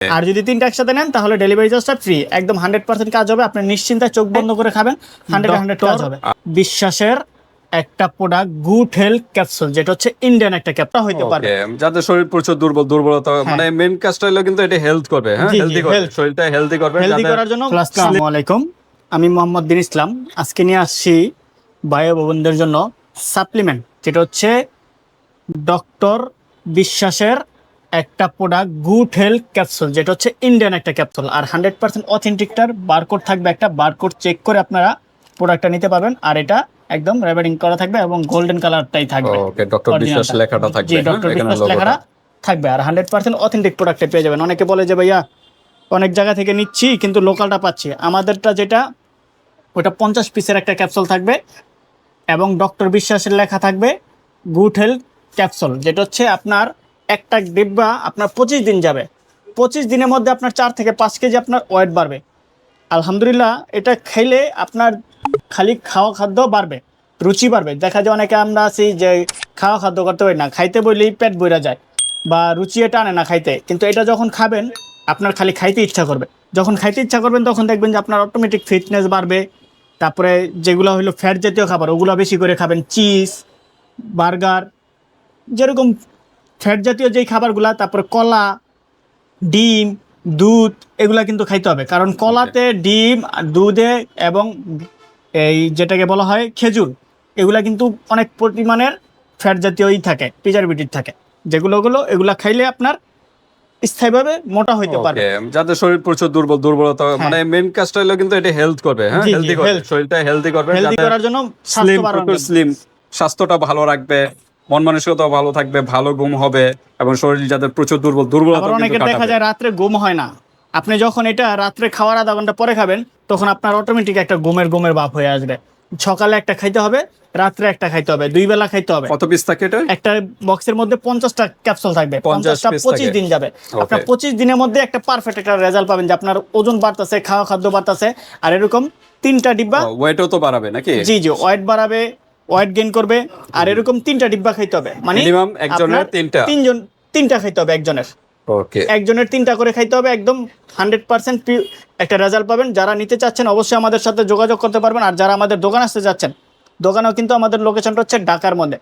আর যদি তিনটা একসাথে নেন তাহলে ডেলিভারি চার্জটা ফ্রি একদম হান্ড্রেড পার্সেন্ট কাজ হবে। আপনি নিশ্চিন্তায় চোখ বন্ধ করে খাবেন। হান্ড্রেড হান্ড্রেড কাজ হবে। বিশ্বাসের একটা প্রোডাক্ট গুড হেলথ ক্যাপসুল যেটা হচ্ছে ইন্ডিয়ান একটা ক্যাপটা হইতে পারে। যাদের শরীর প্রচুর দুর্বল দুর্বলতা মানে মেন কাজটা হলো কিন্তু এটা হেলথ করবে হ্যাঁ? হেলদি করবে। শরীরটা হেলদি করবে হেলদি করার জন্য আসসালামু আলাইকুম। আমি মোহাম্মদ দিন ইসলাম। আজকে নিয়ে আসছি বায়ু ভবনদের জন্য সাপ্লিমেন্ট যেটা হচ্ছে ডক্টর বিশ্বাসের একটা প্রোডাক্ট গুড হেলথ ক্যাপসুল যেটা হচ্ছে ইন্ডিয়ান একটা ক্যাপসুল আর হান্ড্রেড পার্সেন্ট অথেন্টিকটার বারকোড থাকবে একটা বারকোড চেক করে আপনারা প্রোডাক্টটা নিতে পারবেন। আর এটা একদম রেবারিং করা থাকবে এবং গোল্ডেন কালারটাই থাকবে। ওকে ডক্টর বিশ্বাস লেখাটা থাকবে জি হ্যাঁ, ডক্টর বিশ্বাস লেখাটা থাকবে। আর হান্ড্রেড পার্সেন্ট অথেন্টিক প্রোডাক্টে পেয়ে যাবেন। অনেকে বলে যে ভাইয়া অনেক জায়গা থেকে নিচ্ছি কিন্তু লোকালটা পাচ্ছি। আমাদেরটা যেটা ওটা পঞ্চাশ পিসের একটা ক্যাপসুল থাকবে এবং ডক্টর বিশ্বাসের লেখা থাকবে গুড হেলথ ক্যাপসুল যেটা হচ্ছে আপনার একটা ডিব্বা আপনার পঁচিশ দিন যাবে। পঁচিশ দিনের মধ্যে আপনার চার থেকে পাঁচ কেজি আপনার ওয়েট বাড়বে। আলহামদুলিল্লাহ, এটা খেলে আপনার খালি খাওয়া খাদ্য বাড়বে, রুচি বাড়বে। দেখা যায় অনেকে আমরা আছি যে খাওয়া খাদ্য করতে পারি না, খাইতে বললেই পেট বইরা যায় বা রুচি এটা আনে না খাইতে। কিন্তু এটা যখন খাবেন, আপনার খালি খাইতে ইচ্ছা করবে। যখন খাইতে ইচ্ছা করবেন, তখন দেখবেন যে আপনার অটোমেটিক ফিটনেস বাড়বে। তারপরে যেগুলো হলো ফ্যাট জাতীয় খাবার, ওগুলো বেশি করে খাবেন। চিজ বার্গার যেরকম ফ্যাট জাতীয় যেই খাবারগুলা তারপরে কলা ডিম দুধ এগুলা কিন্তু খাইতে হবে। কারণ কলাতে ডিম দুধে এবং এই যেটাকে বলা হয় খেজুর এগুলা কিন্তু অনেক পরিমাণের ফ্যাট জাতীয়ই থাকে প্রিজারভেটিভ থাকে। যেগুলো গুলো এগুলা খাইলে আপনার স্থায়ীভাবে মোটা হইতে পারবে। Okay, যাদের শরীর প্রচুর দুর্বল দুর্বলতা মানে মেন কাজটা হলো কিন্তু এটা হেলথ করবে হ্যাঁ? হেলদি করবে শরীরটা হেলদি করবে হেলদি করার জন্য স্লিম। স্লিম স্বাস্থ্যটা ভালো রাখবে। মন মানসিকতা ভালো থাকবে ভালো ঘুম হবে এবং শরীর যাদের প্রচুর দুর্বল দুর্বলতা অনেকের দেখা যায় রাত্রে ঘুম হয় না। আপনি যখন এটা রাত্রে খাওয়ার আধা ঘণ্টা পরে খাবেন তখন আপনার অটোমেটিক একটা ঘুমের ঘুমের ভাব হয়ে আসবে। সকালে একটা খাইতে হবে রাত্রে একটা খাইতে হবে দুই বেলা খাইতে হবে। কত পিস থাকে এটা? একটা বক্সের মধ্যে পঞ্চাশটা ক্যাপসুল থাকবে পঞ্চাশটা পঁচিশ দিন যাবে। আপনার পঁচিশ দিনের মধ্যে একটা পারফেক্ট একটা রেজাল্ট পাবেন যে আপনার ওজন বাড়তেছে খাওয়া খাদ্য বাড়তেছে আর এরকম তিনটা ডিব্বা ওয়েটও তো বাড়াবে নাকি? জি জি ওয়েট বাড়াবে ওয়েট গেইন করবে আর এরকম তিনটা ডিব্বা খাইতে হবে। মানে Minimum একজনের তিনটা? তিনজন তিনটা খাইতে হবে একজনের। ওকে একজনের তিনটা করে খাইতে হবে একদম হান্ড্রেড পার্সেন্ট একটা রেজাল্ট পাবেন। যারা নিতে চাচ্ছেন অবশ্যই আমাদের সাথে যোগাযোগ করতে পারবেন আর যারা আমাদের দোকান আসতে যাচ্ছেন দোকানেও কিন্তু আমাদের লোকেশনটা হচ্ছে ঢাকার মধ্যে।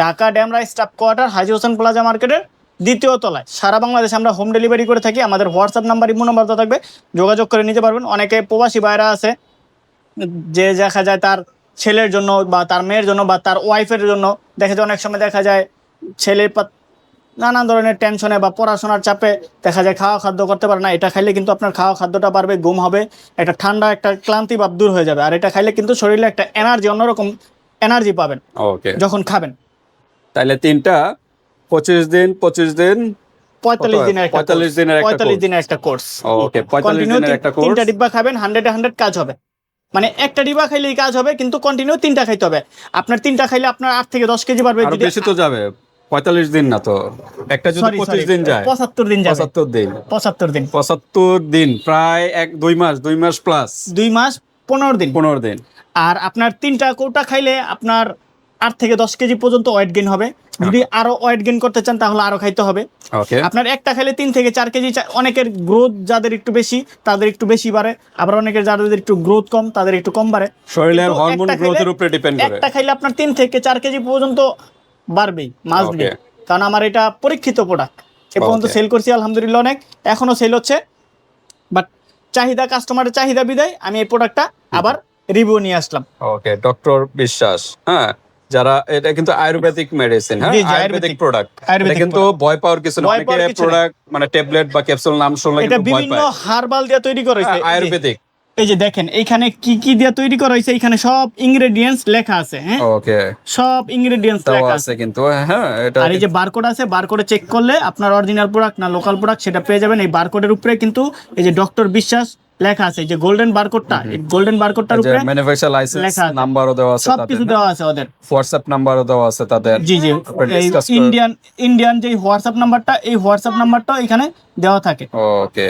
Dhaka dam Demra staff quarter Haji Hossain plaza মার্কেটের দ্বিতীয় তলায়। সারা বাংলাদেশে আমরা হোম ডেলিভারি করে থাকি আমাদের হোয়াটসঅ্যাপ নাম্বার ইমো নাম্বার থাকবে। যোগাযোগ করে নিতে পারবেন। অনেকে প্রবাসী বাইরা আছে যে দেখা যায় তার ছেলের জন্য বা তার মেয়ের জন্য বা তার ওয়াইফের জন্য। দেখা যায় অনেক সময় দেখা যায় ছেলে নানান ধরনের টেনশনে বা পড়াশোনার চাপে দেখা যায় খাওয়া খাদ্য করতে পারে না। এটা খাইলে কিন্তু আপনার খাওয়া খাদ্যটা বাড়বে ঘুম হবে একটা ঠান্ডা একটা ক্লান্তি ভাব দূর হয়ে যাবে। আর এটা খাইলে কিন্তু শরীরে একটা এনার্জি অন্যরকম এনার্জি পাবেন ওকে যখন খাবেন। তাহলে তিনটা পঁচিশ দিন পঁচিশ দিন পঁয়তাল্লিশ দিনের একটা 45 দিনের পঁয়তাল্লিশ। দিনের একটা কোর্স ওকে পঁয়তাল্লিশ দিনের একটা কোর্স তিনটা ডিব্বা খাবেন হান্ড্রেড হান্ড্রেড কাজ হবে। মানে একটা ডিবা খাইলে কাজ হবে কিন্তু কন্টিনিউ তিনটা খাইতে হবে। আপনার তিনটা খাইলে আপনার আট থেকে দশ কেজি বাড়বে বেশি তো যাবে পঁয়তাল্লিশ দিন না তো। একটা যদি পঁচিশ দিন যায় পঁচাত্তর দিন পঁচাত্তর দিন। পঁচাত্তর দিন। পঁচাত্তর দিন প্রায় এক দুই মাস দুই মাস প্লাস দুই মাস পনেরো দিন। পনেরো দিন। আর আপনার তিনটা কৌটা খাইলে আপনার আট থেকে দশ কেজি পর্যন্ত ওয়েট গেইন হবে। যদি আরও ওয়েট গেইন করতে চান তাহলে আরও খাইতে হবে। আপনার একটা খাইলে তিন থেকে চার কেজি অনেকের গ্রোথ যাদের একটু বেশি তাদের একটু বেশি বাড়ে। আবার অনেকের যাদের একটু গ্রোথ কম তাদের একটু কম বাড়ে। শরীরের হরমোন গ্রোথের উপরে ডিপেন্ড করে। একটা খাইলে আপনার তিন থেকে চার কেজি পর্যন্ত বাড়বেই মাস Okay. দিয়ে কারণ আমার এটা পরীক্ষিত প্রোডাক্ট এ পর্যন্ত সেল করছি আলহামদুলিল্লাহ অনেক। এখনও সেল হচ্ছে। বাট চাহিদা কাস্টমারের চাহিদা বিদায়। আমি এই প্রোডাক্টটা আবার রিভিউ নিয়ে আসলাম। ওকে ডক্টর বিশ্বাস। হ্যাঁ যারা এটা কিন্তু আয়ুর্বেদিক মেডিসিন হ্যাঁ? আয়ুর্বেদিক। প্রোডাক্ট এটা কিন্তু ভয় পাওয়ার কিছু না। অনেকে। প্রোডাক্ট মানে ট্যাবলেট বা ক্যাপসুল নাম শুনলে এটা কিন্তু ভয় বিভিন্ন হার্বাল দিয়ে তৈরি করা হয়েছে। হ্যাঁ, আয়ুর্বেদিক। এই যে দেখেন এইখানে কি কি দিয়ে তৈরি করা হয়েছে? এখানে সব ইনগ্রেডিয়েন্টস লেখা আছে হ্যাঁ? ওকে সব ইনগ্রেডিয়েন্টস লেখা আছে আছে। কিন্তু হ্যাঁ এটা আর এই যে বারকোড আছে বারকোডে চেক করলে আপনার অরিজিনাল প্রোডাক্ট না লোকাল প্রোডাক্ট সেটা পেয়ে যাবেন। এই বারকোডের উপরে কিন্তু এই যে ডক্টর বিশ্বাস লেখা আছে যে গোল্ডেন বারকোডটা গোল্ডেন বারকোডটার উপরে ম্যানুফ্যাকচার লাইসেন্স নাম্বারও দেওয়া আছে সব তাদের কিছু দেওয়া আছে ওদের। হোয়াটসঅ্যাপ নাম্বারও দেওয়া আছে তাদের। জি জি ইন্ডিয়ান ইন্ডিয়ান যে হোয়াটসঅ্যাপ নাম্বারটা এই হোয়াটসঅ্যাপ নাম্বারটাও এখানে দেওয়া থাকে। ওকে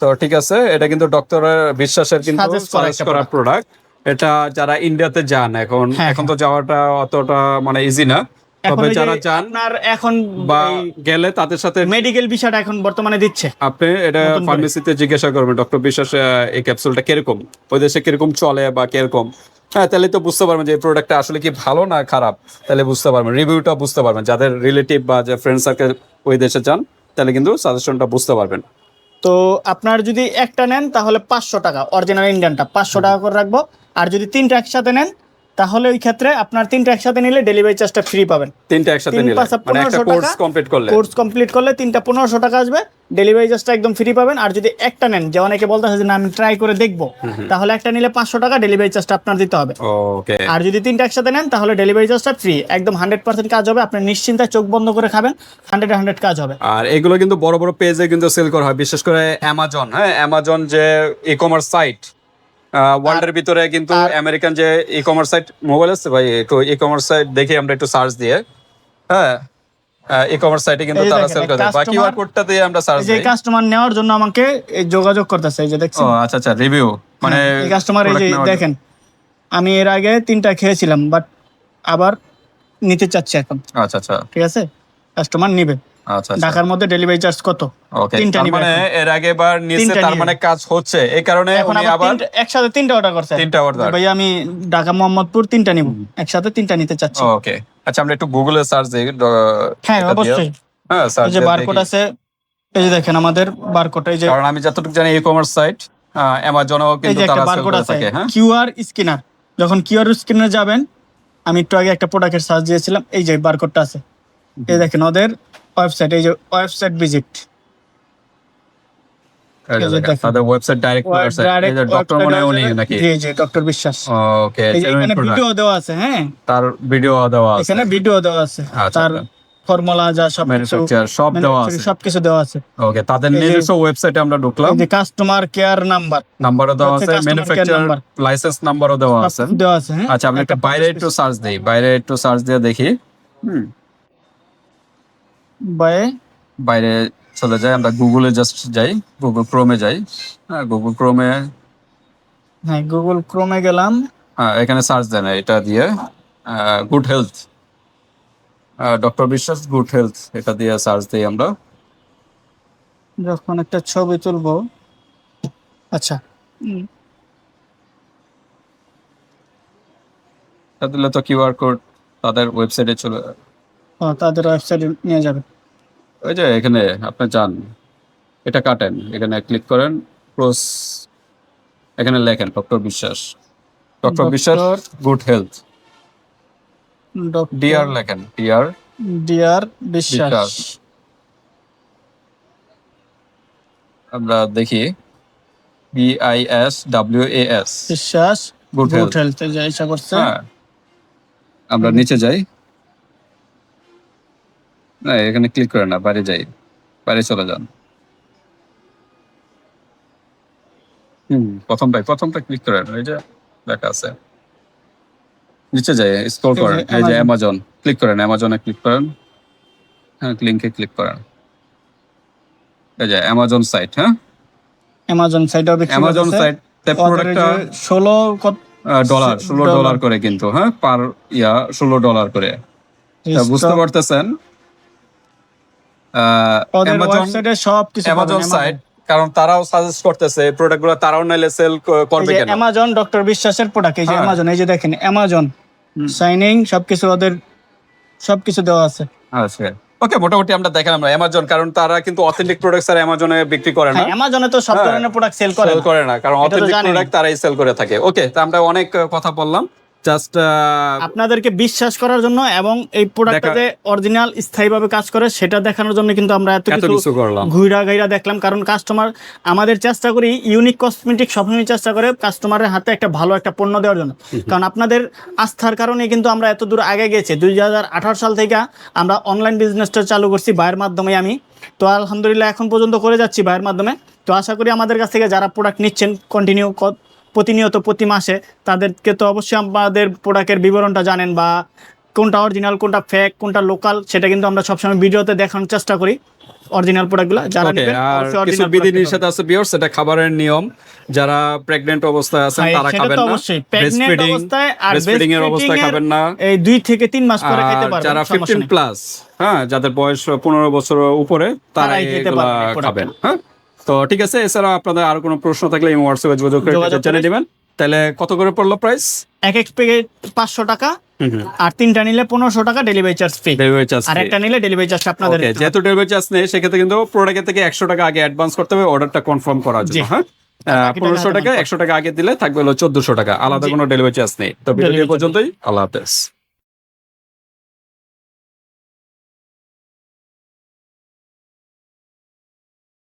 তো ঠিক আছে এটা কিন্তু ডক্টরের বিশ্বাসের কিন্তু সাজেস্ট করা প্রোডাক্ট এটা যারা ইন্ডিয়াতে যান এখন হ্যাঁ, এখন তো যাওয়াটা অতটা মানে ইজি না। তবে যারা চান আপনার এখন বা গেলে তাদের সাথে মেডিকেল বিষয়টা এখন বর্তমানে দিচ্ছে। আপনি এটা। ফার্মেসিতে জিজ্ঞাসা করবেন ডক্টর বিশ্বাস এই ক্যাপসুলটা কীরকম? ওই দেশে কীরকম চলে বা কীরকম? হ্যাঁ তাহলে তো বুঝতে পারবেন যে এই প্রোডাক্টটা আসলে কি ভালো না খারাপ। তাহলে বুঝতে পারবেন রিভিউটা বুঝতে পারবেন। যাদের রিলেটিভ বা যে ফ্রেন্ড সার্কেল ওই দেশে যান তাহলে কিন্তু সাজেশনটা বুঝতে পারবেন। তো আপনার যদি একটা নেন তাহলে পাঁচশো টাকা অরিজিনাল ইন্ডিয়ানটা পাঁচশো টাকা করে রাখব। আর যদি তিনটা একসাথে নেন তাহলে ওই ক্ষেত্রে আপনার তিনটা একসাথে নিলে ডেলিভারি চার্জটা ফ্রি পাবেন। তিনটা একসাথে নিলে মানে একটা কোর্স কমপ্লিট করলে। কোর্স কমপ্লিট করলে তিনটা পনেরোশো টাকা আসবে ডেলিভারি চার্জটা একদম ফ্রি পাবেন। আর যদি একটা নেন যে অনেকে বলতে যে না আমি ট্রাই করে দেখব। তাহলে একটা নিলে পাঁচশো টাকা ডেলিভারি চার্জটা আপনার দিতে হবে। ওকে। আর যদি তিনটা একসাথে নেন তাহলে ডেলিভারি চার্জটা ফ্রি একদম হান্ড্রেড পার্সেন্ট কাজ হবে আপনি নিশ্চিন্তায় চোখ বন্ধ করে খাবেন হান্ড্রেড হান্ড্রেড কাজ হবে। আর এগুলো কিন্তু বড় বড় পেজে কিন্তু সেল করা হয় বিশেষ করে অ্যামাজন হ্যাঁ অ্যামাজন যে ই কমার্স সাইট ওয়ার্ল্ডের ভিতরে কিন্তু আমেরিকান যে ই কমার্স সাইট মোবাইল আছে ভাই একটু ই কমার্স সাইট দেখি আমরা একটু সার্চ দিয়ে হ্যাঁ? ই কমার্স সাইটে কিন্তু তারা সেল করে। বা কিউআর কোডটা দিয়ে আমরা সার্চ দিই। কাস্টমার নেওয়ার জন্য আমাকে এই যোগাযোগ করতেছে এই যে ও আচ্ছা আচ্ছা রিভিউ মানে এই কাস্টমার এই যে দেখেন আমি এর আগে তিনটা খেয়েছিলাম বাট আবার নিতে চাচ্ছি এখন। আচ্ছা আচ্ছা। ঠিক আছে? কাস্টমার নিবে। আচ্ছা আচ্ছা। ঢাকার মধ্যে ডেলিভারি চার্জ কত? তিনটা নিবে মানে এর আগে বার নিচে তার মানে কাজ হচ্ছে। এই কারণে এখন উনি আবার একসাথে তিনটা অর্ডার করছে। তিনটা order। ভাই আমি ঢাকা মোহাম্মদপুর তিনটা নিব। একসাথে তিনটা নিতে চাচ্ছি। ওকে আচ্ছা আমরা একটু গুগলে সার্চ দিই হ্যাঁ অবশ্যই। হ্যাঁ সার্চ যে বারকোড আছে এই যে দেখেন আমাদের বারকোড এই যে কারণ আমি যতটুকু জানি ই কমার্স সাইট অ্যামাজনও কিন্তু তারা বারকোড আছে কিউআর স্ক্যানার যখন কিউআর স্ক্যানারে যাবেন আমি একটু আগে একটা প্রোডাক্টের সার্চ দিয়েছিলাম এই যে বারকোডটা আছে। এই দেখেন ওদের ওয়েবসাইট এই যে ওয়েবসাইট ভিজিট। তাদের ওয়েবসাইট ডাইরেক্ট ওয়েবসাইট ডক্টর মনে উনি নাকি? জি জি ডক্টর বিশ্বাস। ওকে এখানে ভিডিও দেওয়া আছে হ্যাঁ? তার ভিডিও দেওয়া আছে। এখানে ভিডিও দেওয়া আছে। আচ্ছা, তার আচ্ছা। ফর্মুলা যা সব ম্যানুফ্যাকচার সব দেওয়া আছে। সবকিছু দেওয়া আছে। ওকে তাদের নিজস্ব ওয়েবসাইটে আমরা ঢুকলাম। যে কাস্টমার কেয়ার নাম্বার নাম্বারও দেওয়া আছে ম্যানুফ্যাকচার। লাইসেন্স নাম্বারও দেওয়া আছে। দেওয়া আছে আচ্ছা আমরা একটা বাইরে একটু সার্চ দেই বাইরে একটু সার্চ দিয়ে দেখি। হুম। বাই। বাইরে চলে যাই আমরা গুগলে জাস্ট যাই গুগল ক্রোমে যাই। হ্যাঁ গুগল ক্রোমে হ্যাঁ গুগল ক্রোমে গেলাম। হ্যাঁ এখানে সার্চ দেন এটা দিয়ে। Good health doctor Biswas good health এটা দিয়ে সার্চ দিই আমরা। যখন একটা ছবি তুলবো। আচ্ছা। দিলে তো কিউআর কোড তাদের ওয়েবসাইটে চলে তাদের ওয়েবসাইটে নিয়ে যাবে ওই যে এখানে আপনি যান এটা কাটেন এখানে ক্লিক করেন ক্রস এখানে লেখেন doctor Biswas. Doctor Biswas good health DR লেখেন ডিআর ডিয়ার বিশ্বাস। আমরা দেখি B I S W A S Biswas good. Health যে ইচ্ছা করছে। হ্যাঁ। আমরা নিচে যাই। না এখানে ক্লিক করে না বাইরে যাই বাইরে চলে যান। হুম। প্রথমটাই প্রথমটা ক্লিক করেন এই যে লেখা আছে। নিচে যাই স্ক্রল করেন এই যে অ্যামাজন ক্লিক করেন অ্যামাজনে ক্লিক করেন। হ্যাঁ লিঙ্কে ক্লিক করেন। এই যে অ্যামাজন সাইট হ্যাঁ? অ্যামাজন সাইটে অ্যামাজন। সাইট প্রোডাক্টটা ষোলো কত? ডলার ষোলো dollar। ডলার করে কিন্তু হ্যাঁ? পার ইয়া ষোলো ডলার করে। বুঝতে পারতেছেন? অ্যামাজন ওয়েবসাইটে সব কিছু অ্যামাজন সাইট কারণ তারাও সাজেস্ট করতেছে প্রোডাক্টগুলো তারাও নাইলে সেল করবে কেন? অ্যামাজন ডক্টর বিশ্বাসের প্রোডাক্ট এই যে। অ্যামাজন এই যে দেখেন অ্যামাজন সাইনিং সবকিছু ওদের সবকিছু দেওয়া আছে। আচ্ছা ওকে মোটামুটি আমরা দেখালাম আমরা অ্যামাজন কারণ তারা কিন্তু অথেন্টিক প্রোডাক্ট আর অ্যামাজনে বিক্রি করে না। অ্যামাজনে তো সব হ্যাঁ। ধরনের প্রোডাক্ট সেল করে সেল করে না কারণ অথেন্টিক প্রোডাক্ট তারাই সেল করে থাকে। ওকে তা আমরা অনেক কথা বললাম। জাস্ট আপনাদেরকে বিশ্বাস করার জন্য এবং এই প্রোডাক্টটা যে অরিজিনাল স্থায়ীভাবে কাজ করে সেটা দেখানোর জন্য কিন্তু আমরা এত কিছু ঘুরা গাইরা দেখলাম। কারণ কাস্টমার আমাদের চেষ্টা করি ইউনিক কসমেটিক সবসময় চেষ্টা করে কাস্টমারের হাতে একটা ভালো একটা পণ্য দেওয়ার জন্য। কারণ আপনাদের আস্থার কারণে কিন্তু আমরা এত দূর আগে গেছি। দুই হাজার আঠারো সাল থেকে আমরা অনলাইন বিজনেসটা চালু করছি ভাইয়ের মাধ্যমে আমি। তো আলহামদুলিল্লাহ এখন পর্যন্ত করে যাচ্ছি ভাইয়ের মাধ্যমে। তো আশা করি আমাদের কাছ থেকে যারা প্রোডাক্ট নিচ্ছেন কন্টিনিউ প্রতিনিয়ত প্রতি মাসে তাদেরকে তো অবশ্যই আমাদের প্রোডাক্টের বিবরণটা জানেন বা কোনটা অরিজিনাল কোনটা ফেক কোনটা লোকাল সেটা কিন্তু আমরা সবসময় ভিডিওতে দেখানোর চেষ্টা করি অরিজিনাল প্রোডাক্টগুলো যারা নেবেন আর কিছু বিধি নিষেধ আছে বিয়ার্স এটা খাবারের নিয়ম। যারা প্রেগন্যান্ট অবস্থায় আছেন তারা খাবেন না। অবশ্যই। Breastfeeding- অবস্থায় আর breastfeeding এর অবস্থায় খাবেন না। এই দুই থেকে তিন মাস পরে খেতে পারবেন যারা সমস্যা ফিফটিন নেই। প্লাস হ্যাঁ যাদের বয়স পনেরো বছর উপরে তারা এগুলা খাবেন হ্যাঁ। তো ঠিক আছে এছাড়া আপনাদের আর কোনো প্রশ্ন থাকলে এই হোয়াটসঅ্যাপে যোগাযোগ করে যোগাযোগ জেনে করে- তাহলে কত করে পড়ল প্রাইস এক এক প্যাকেট পাঁচশো টাকা আর তিনটা নিলে পনেরোশো টাকা delivery charge free delivery charge আর একটা নিলে ডেলিভারি চার্জ আপনাদের যেহেতু ডেলিভারি চার্জ নেই সেক্ষেত্রে কিন্তু প্রোডাক্টের থেকে একশো টাকা আগে অ্যাডভান্স করতে হবে অর্ডারটা কনফার্ম করার। জন্য হ্যাঁ? পনেরোশো টাকা একশো টাকা আগে দিলে থাকবে হলো চোদ্দশো টাকা। আলাদা কোনো ডেলিভারি চার্জ নেই। তো ভিডিও পর্যন্তই। আল্লাহ হাফেজ।